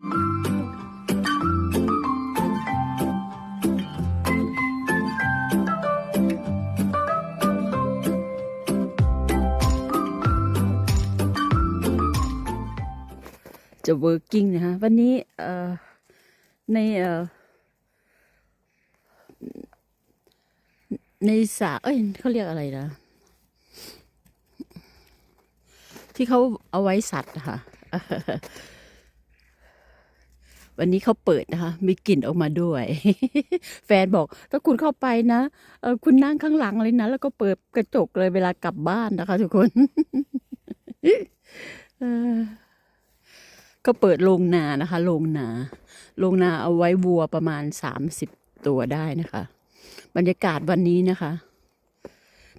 จะ working นะคะวันนี้เอ่อในเอ่อในสระเอ้ยเขาเรียกอะไรนะ ที่เขาเอาไว้สัตว์นะคะ วันนี้เขาเปิดนะคะ มีกลิ่นออกมาด้วย แฟนบอก ถ้าคุณเข้าไปนะเออคุณนั่งข้างหลังเลยนะ แล้วก็เปิดกระจกเลยเวลากลับบ้านนะคะ ทุกคนเออก็เปิดโรงนานะคะโรงนาโรงนาเอาไว้วัวประมาณสามสิบตัวได้นะคะ บรรยากาศวันนี้นะคะ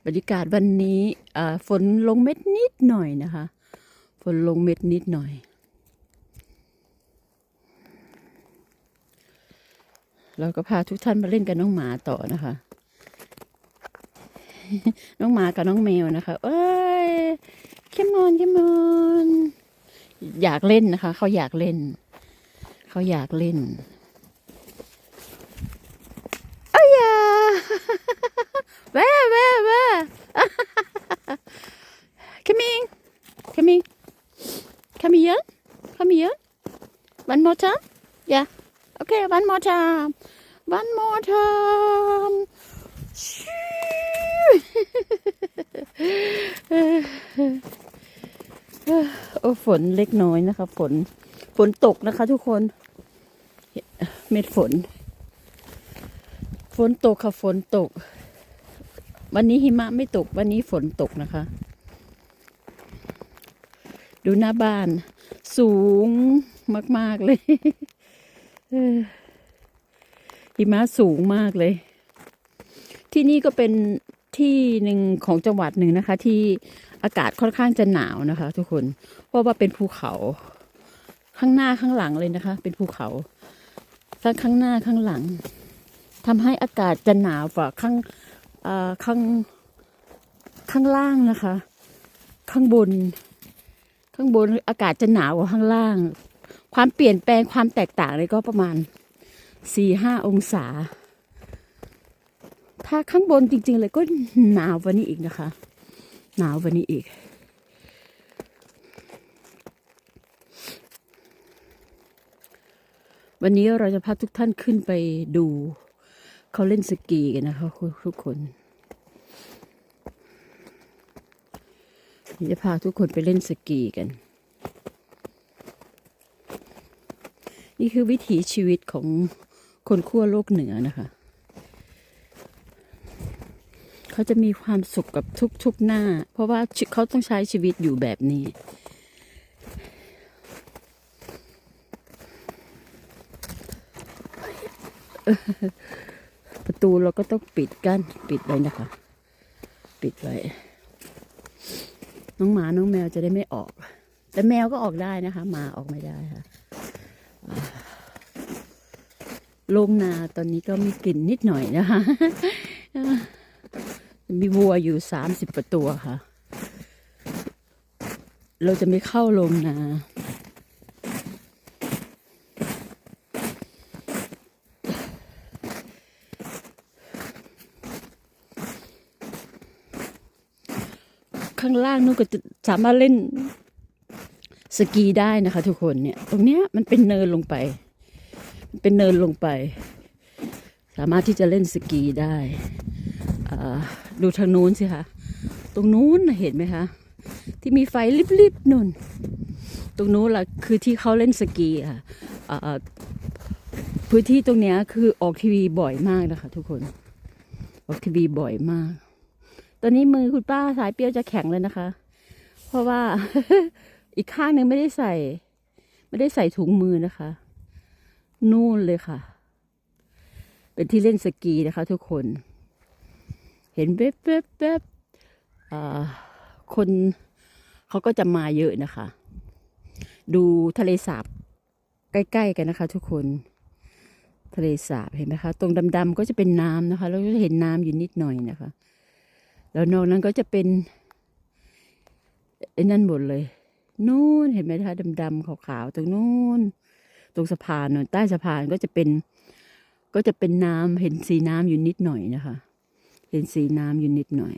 บรรยากาศวันนี้ฝนลงเม็ดนิดหน่อยนะคะ ฝนลงเม็ดนิดหน่อย เราก็พาทุกท่านมาเล่นกับน้องหมาต่อนะคะ น้องหมากับน้องแมวนะคะเอ้ยเคมอนเคมอนอยากเล่นนะคะ เขาอยากเล่น เขาอยากเล่นเอ้ยาแว่แว่แว่ coming coming come here come here one more time yeah okay one more time one more time โอ้ฝนเล็กน้อยนะคะ ฝน ฝนตกนะคะทุกคน เม็ดฝน ฝนตกค่ะฝนตก วันนี้หิมะไม่ตก วันนี้ฝนตกนะคะ ดูหน้าบ้าน สูงมาก ๆ เลย หิมะสูงมากเลย ที่นี่ก็เป็นที่หนึ่งของจังหวัดหนึ่งนะคะ ที่อากาศค่อนข้างจะหนาวนะคะ ทุกคนเพราะว่าเป็นภูเขา ข้างหน้าข้างหลังเลยนะคะ เป็นภูเขาทั้งข้างหน้าข้างหลังทำให้อากาศจะหนาวกว่าข้างข้างข้างล่างนะคะ ข้างบน ข้างบนอากาศจะหนาวกว่าข้างล่าง ความเปลี่ยนแปลงความแตกต่างเลยก็ประมาณ สี่ห้าองศา ถ้าข้างบนจริง ๆ เลยก็หนาวว่านี้อีกนะคะ หนาวว่านี้อีก วันนี้เราจะพาทุกท่านขึ้นไปดู เขาเล่นสกีกันนะคะทุกคนจะพาทุกคนไปเล่นสกีกัน นี่คือวิถีชีวิตของ คนขั้วโลกเหนือนะคะ เขาจะมีความสุขกับทุกๆหน้า เพราะว่าเขาต้องใช้ชีวิตอยู่แบบนี้ ประตูเราก็ต้องปิดกั้นปิดไว้นะคะ ปิดไว้ น้องหมาน้องแมวจะได้ไม่ออก แต่แมวก็ออกได้นะคะหมาออกไม่ได้ค่ะ โรงนาตอนนี้ก็มีกลิ่นนิดหน่อยนะคะ มีวัวอยู่สามสิบกว่าตัวค่ะ เราจะไม่เข้าโรงนา ข้างล่างนู้นก็จะสามารถเล่นสกีได้นะคะทุกคนเนี่ย ตรงเนี้ยมันเป็นเนินลงไป เป็นเนินลงไป สามารถที่จะเล่นสกีได้ดูทางนู้นสิคะตรงนู้นเห็นไหมคะ ที่มีไฟลิบๆนุ่น ตรงนู้นล่ะคือที่เขาเล่นสกีค่ะพื้นที่ตรงนี้คือออกทีวีบ่อยมากนะคะ ทุกคน ออกทีวีบ่อยมาก ตอนนี้มือคุณป้าสายเปรี้ยวจะแข็งเลยนะคะ เพราะว่าอีกข้างหนึ่งไม่ได้ใส่ ไม่ได้ใส่ถุงมือนะคะ นู่นเลยค่ะ เป็นที่เล่นสกีนะคะทุกคน เห็นเบ๊บเบ๊บเบ๊บคนเขาก็จะมาเยอะนะคะ ดูทะเลสาบใกล้ๆกันนะคะ ทุกคน ทะเลสาบเห็นไหมคะ ตรงดำๆก็จะเป็นน้ำนะคะ แล้วก็จะเห็นน้ำอยู่นิดหน่อยนะคะ แล้วนอกนั้นก็จะเป็นไอ้นั่นหมดเลย นู่นเห็นไหมคะดำๆขาวๆตรงนู้น ตรงสะพานเนอะใต้สะพานก็จะเป็น ก็จะเป็นน้ำเห็นสีน้ำอยู่นิดหน่อยนะคะ เห็นสีน้ำอยู่นิดหน่อย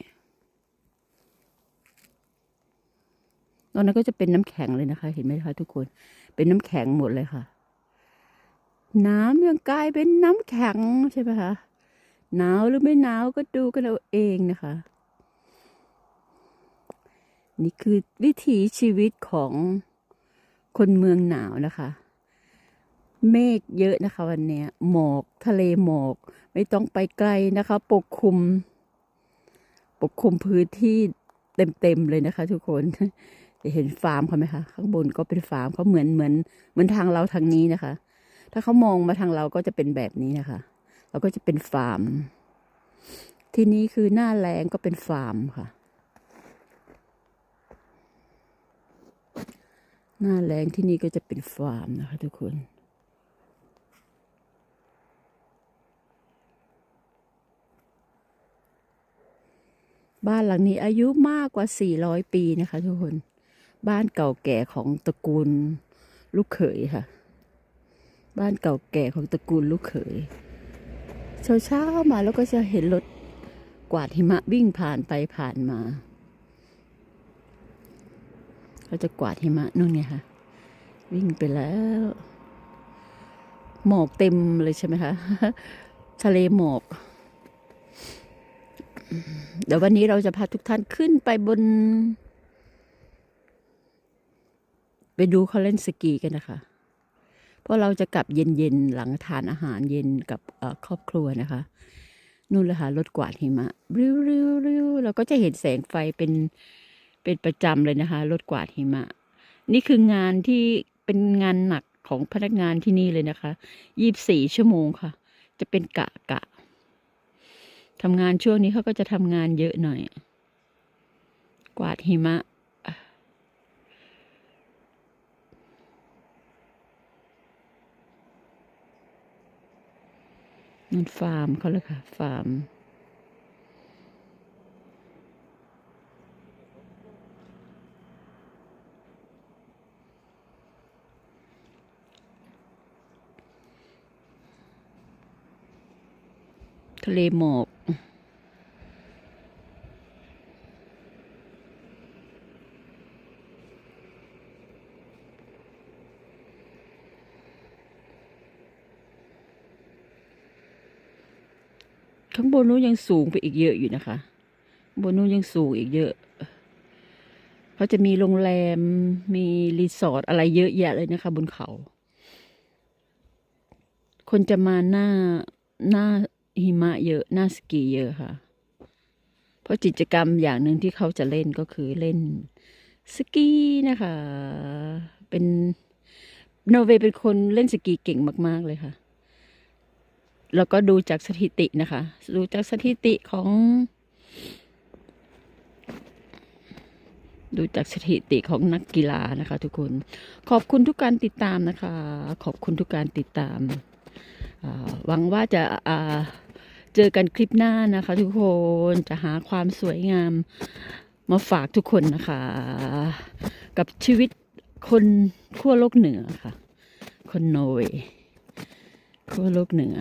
ตอนนั้นก็จะเป็นน้ำแข็งเลยนะคะ เห็นไหมคะทุกคน เป็นน้ำแข็งหมดเลยค่ะ น้ำยังกลายเป็นน้ำแข็งใช่ไหมคะหนาวหรือไม่หนาวก็ดูกันเอาเองนะคะ นี่คือวิถีชีวิตของคนเมืองหนาวนะคะ เมฆเยอะนะคะ วันนี้หมอกทะเลหมอก ไม่ต้องไปไกลนะคะ ปกคลุม ปกคลุมพื้นที่เต็มๆเลยนะคะ ทุกคนจะเห็นฟาร์มเขาไหมคะข้างบนก็เป็นฟาร์มเขาเหมือนเหมือนเหมือนทางเราทางนี้นะคะ ถ้าเขามองมาทางเราก็จะเป็นแบบนี้นะคะเราก็จะเป็นฟาร์ม ที่นี้คือหน้าแรงก็เป็นฟาร์มค่ะ หน้าแรงที่นี่ก็จะเป็นฟาร์มนะคะ ทุกคน บ้านหลังนี้อายุมากกว่า 400 ปีนะคะ ทุกคน บ้านเก่าแก่ของตระกูลลูกเขยค่ะ บ้านเก่าแก่ของตระกูลลูกเขยเช้าเช้าๆมาแล้วก็จะเห็นรถกวาดหิมะวิ่งผ่านไปผ่านมาเขาจะกวาดหิมะนู่นไงคะวิ่งไปแล้ว หมอกเต็มเลยใช่ไหมคะ ทะเลหมอก เดี๋ยววันนี้เราจะพาทุกท่านขึ้นไปบน ไปดูเขาเล่นสกีกันนะคะ เพราะเราจะกลับเย็นๆ หลังทานอาหารเย็นกับครอบครัวนะคะ นู่นเลยค่ะรถกวาดหิมะริ้วริ้วริ้วเราก็จะเห็นแสงไฟเป็นเป็นประจำเลยนะคะรถกวาดหิมะ นี่คืองานที่เป็นงานหนักของพนักงานที่นี่เลยนะคะยี่บสี่ชั่วโมงค่ะ จะเป็นกะกะ ทำงานช่วงนี้เขาก็จะทำงานเยอะหน่อย กวาดหิมะ นั่นฟาร์มเขาเลยค่ะ ฟาร์ม ทะเลหมอก ข้างบนนู้นยังสูงไปอีกเยอะอยู่นะคะบนนู้นยังสูงอีกเยอะเขาจะมีโรงแรมมีรีสอร์ทอะไรเยอะแยะเลยนะคะ บนเขา คนจะมาหน้าหน้าหิมะเยอะหน้าสกีเยอะค่ะ เพราะกิจกรรมอย่างหนึ่งที่เขาจะเล่นก็คือเล่นสกีนะคะ เป็นนอร์เวย์เป็นคนเล่นสกีเก่งมาก ๆ เลยค่ะ แล้วก็ดูจากสถิตินะคะ ดูจากสถิติของ ดูจากสถิติของนักกีฬานะคะ ทุกคน ขอบคุณทุกการติดตามนะคะ ขอบคุณทุกการติดตามหวังว่าจะาเจอกันคลิปหน้านะคะ ทุกคนจะหาความสวยงามมาฝากทุกคนนะคะ กับชีวิตคนขั้วโลกเหนือค่ะ คนโนเวย์ขั้วโลกเหนือ